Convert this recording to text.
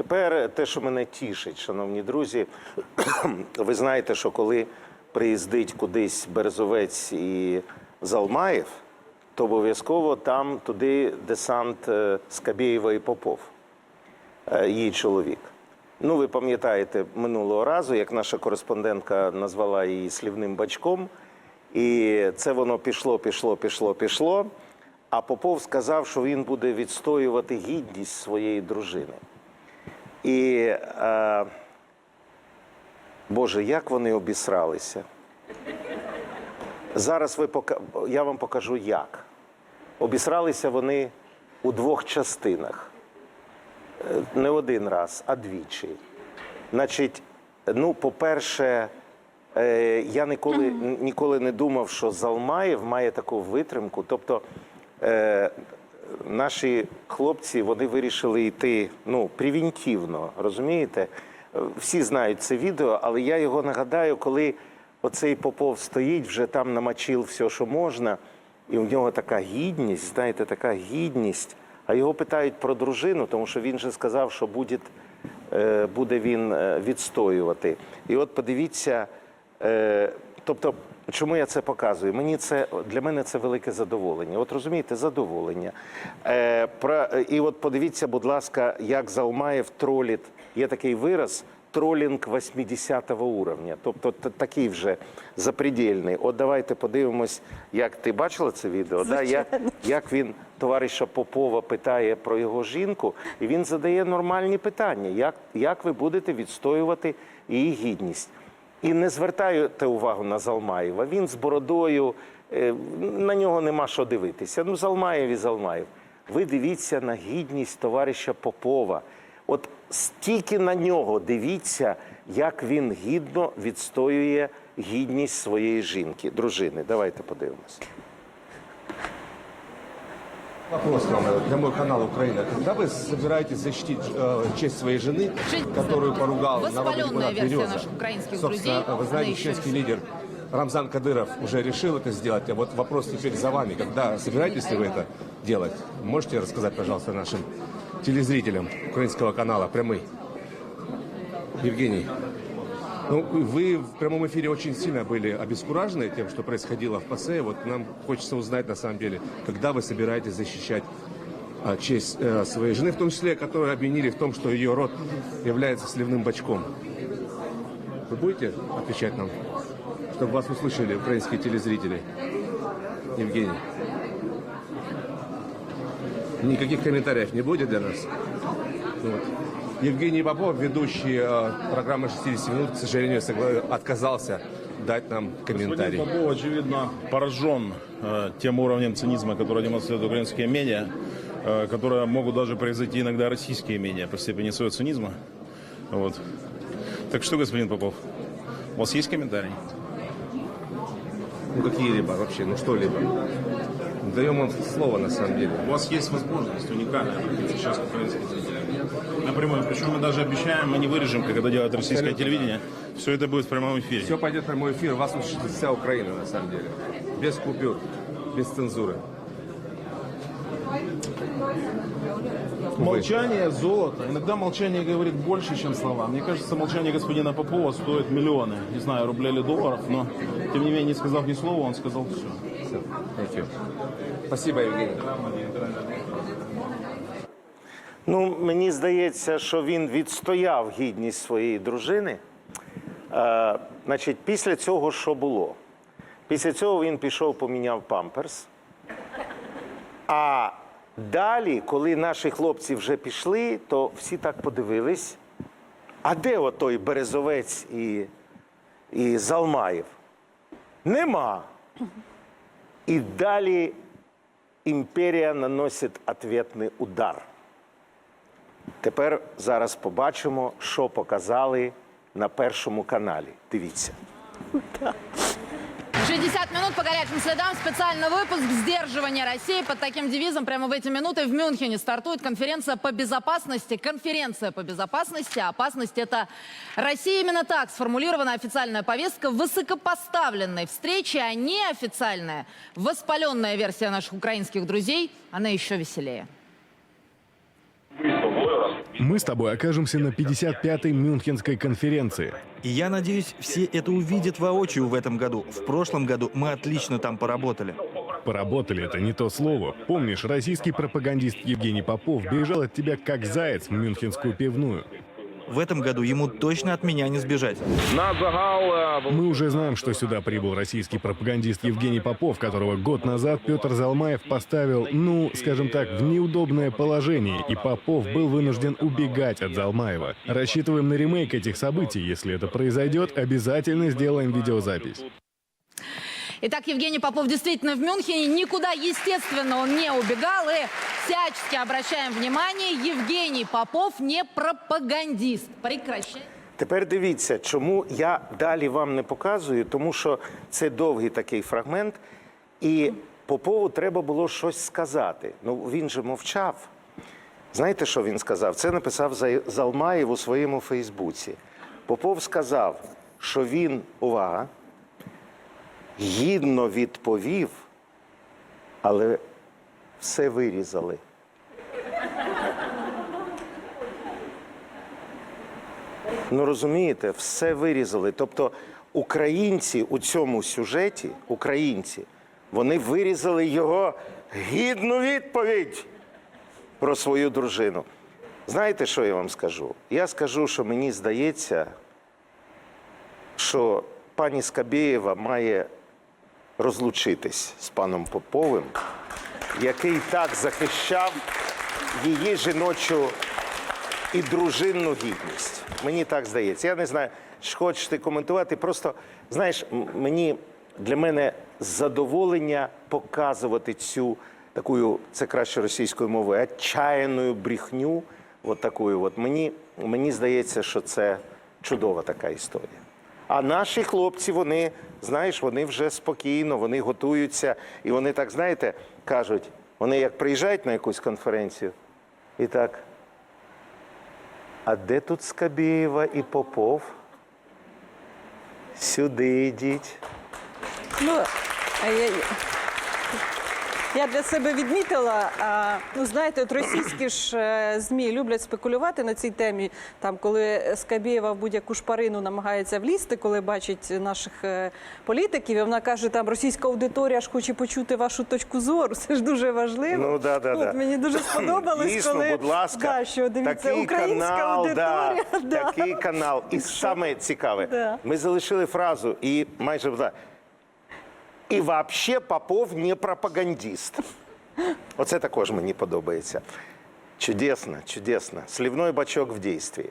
Тепер те, що мене тішить, шановні друзі, ви знаєте, що коли приїздить кудись Березовець і Залмаєв, то обов'язково там туди десант е, Скабєєва і Попов, е, її чоловік. Ну, ви пам'ятаєте минулого разу, як наша кореспондентка назвала її слівним бачком, і це воно пішло, пішло, пішло, пішло. А Попов сказав, що він буде відстоювати гідність своєї дружини. І, е, Боже, як вони обісралися. Зараз ви пока... я вам покажу як. Обісралися вони у двох частинах. Е, Не один раз, а двічі. Значить, ну, по-перше, е, я ніколи, ніколи не думав, що Залмаєв має таку витримку. Тобто, е, наші хлопці вони вирішили йти ну, превентивно, розумієте? Всі знають це відео, але я його нагадаю, коли оцей Попов стоїть, вже там намочив все, що можна, і у нього така гідність, знаєте, така гідність. А його питають про дружину, тому що він же сказав, що буде, е, буде він е, відстоювати. І от подивіться, е, тобто, чому я це показую? Мені це для мене це велике задоволення. От розумієте, задоволення. Е, про, і от подивіться, будь ласка, як Залмаєв тролить. Є такий вираз. Тролінг 80-го уровня, тобто такий вже запредельний. От давайте подивимось, як ти бачила це відео, да? як, як він товариша Попова питає про його жінку, і він задає нормальні питання, як, як ви будете відстоювати її гідність. І не звертайте увагу на Залмаєва. Він з бородою, е, на нього нема що дивитися. Ну, Залмаєв і Залмаєв. Ви дивіться на гідність товариша Попова. От стільки на нього дивіться, як він гідно відстоює гідність своєї жінки, дружини. Давайте подивимося. Вопрос к вам для моего канала Украина. Когда вы собираетесь защитить э, честь своей жены, Жень, которую поругал народный депутат Береза? Собственно, друзей, вы знаете, чеченский лидер Рамзан Кадыров уже решил это сделать. А вот вопрос теперь за вами. Когда собираетесь ли вы это делать? Можете рассказать, пожалуйста, нашим телезрителям украинского канала «Прямый»? Евгений, ну, вы в прямом эфире очень сильно были обескуражены тем, что происходило в ПАСЕ. Вот нам хочется узнать, на самом деле, когда вы собираетесь защищать а, честь э, своей жены, в том числе, которую обвинили в том, что ее род является сливным бачком. Вы будете отвечать нам, чтобы вас услышали украинские телезрители? Евгений. Никаких комментариев не будет для нас? Ну вот. Евгений Попов, ведущий э, программы «60 минут», к сожалению, отказался дать нам комментарий. Господин Попов, очевидно, поражен э, тем уровнем цинизма, который демонстрируют украинские медиа, э, которые могут даже превзойти иногда российские медиа по степени своего цинизма. Вот. Так что, господин Попов, у вас есть комментарий? Ну какие-либо вообще, ну что-либо. Даем вам слово на самом деле. У вас есть возможность уникальная обратиться сейчас к украинским зрителям. Напрямую. Причем мы даже обещаем, мы не вырежем, как это делает российское телевидение. Все это будет в прямом эфире. Все пойдет в прямой эфир, вас услышит вся Украина на самом деле. Без купюр, без цензуры. Молчание – золото. Иногда молчание говорит больше, чем слова. Мне кажется, молчание господина Попова стоит миллионы. Не знаю, рублей или долларов, но, тем не менее, не сказав ни слова, он сказал все. Все, thank you. Спасибо, Евгений. Ну, мені здається, що він відстояв гідність своєї дружини. Е, значить, після цього що було? Після цього він пішов, поміняв памперс. А далі, коли наші хлопці вже пішли, то всі так подивились. А де отой Березовець і, і Залмаєв? Нема. І далі імперія наносить ответний удар. Тепер зараз побачимо, що показали на першому каналі. Дивіться. 60 минут по горячим следам. Специальный выпуск «Сдерживание России». Под таким девизом прямо в эти минуты в Мюнхене стартует конференция по безопасности. Конференция по безопасности. Опасность – это Россия. Именно так сформулирована официальная повестка высокопоставленной встречи, а неофициальная, воспаленная версия наших украинских друзей, она еще веселее. Мы с тобой окажемся на 55-й Мюнхенской конференции. И я надеюсь, все это увидят воочию в этом году. В прошлом году мы отлично там поработали. Поработали это не то слово. Помнишь, российский пропагандист Евгений Попов бежал от тебя как заяц в мюнхенскую пивную. В этом году ему точно от меня не сбежать. Мы уже знаем, что сюда прибыл российский пропагандист Евгений Попов, которого год назад Петр Залмаев поставил, ну, скажем так, в неудобное положение, и Попов был вынужден убегать от Залмаева. Рассчитываем на ремейк этих событий. Если это произойдет, обязательно сделаем видеозапись. Итак, Евгений Попов действительно в Мюнхене. Никуда, естественно, он не убегал. И всячески обращаем внимание, Евгений Попов не пропагандист. Прекращай. Тепер дивіться, чому я далі вам не показую, тому що це довгий такий фрагмент, і Попову треба було щось сказати. Ну він же мовчав. Знаєте, що він сказав? Це написав Залмаєв у своєму Фейсбуці. Попов сказав, що він, увага, гідно відповів, але все вирізали. Ну розумієте, все вирізали. Тобто українці у цьому сюжеті, українці, вони вирізали його гідну відповідь про свою дружину. Знаєте, що я вам скажу? Я скажу, що мені здається, що пані Скабєєва має розлучитись з паном Поповим, який так захищав її жіночу і дружинну гідність. Мені так здається. Я не знаю, чи хочеш ти коментувати. Просто знаєш, мені для мене задоволення показувати цю таку, це краще російською мовою, отчаяну брехню. От такою. От мені, мені здається, що це чудова така історія. А наші хлопці, вони, знаєш, вони вже спокійно, вони готуються, і вони так, знаєте, кажуть, вони як приїжджають на якусь конференцію, і так. А де тут Скабєєва і Попов? Сюди йдіть. Ну, а я, я для себе відмітила, а, ну знаєте, от російські ж е, ЗМІ люблять спекулювати на цій темі. Там, коли Скабєєва в будь-яку шпарину намагається влізти, коли бачить наших е, політиків, і вона каже, там російська аудиторія ж хоче почути вашу точку зору. Це ж дуже важливо. Ну, да, да, От да. Мені дуже сподобалось, Дійсно, коли будь ласка, да, що дивіться, такий українська канал, аудиторія. да. такий канал. І саме цікаве, Да. ми залишили фразу і майже да, і взагалі Попов не пропагандист. Оце також мені подобається. Чудесно, чудесно. Сливной бачок в дійстві.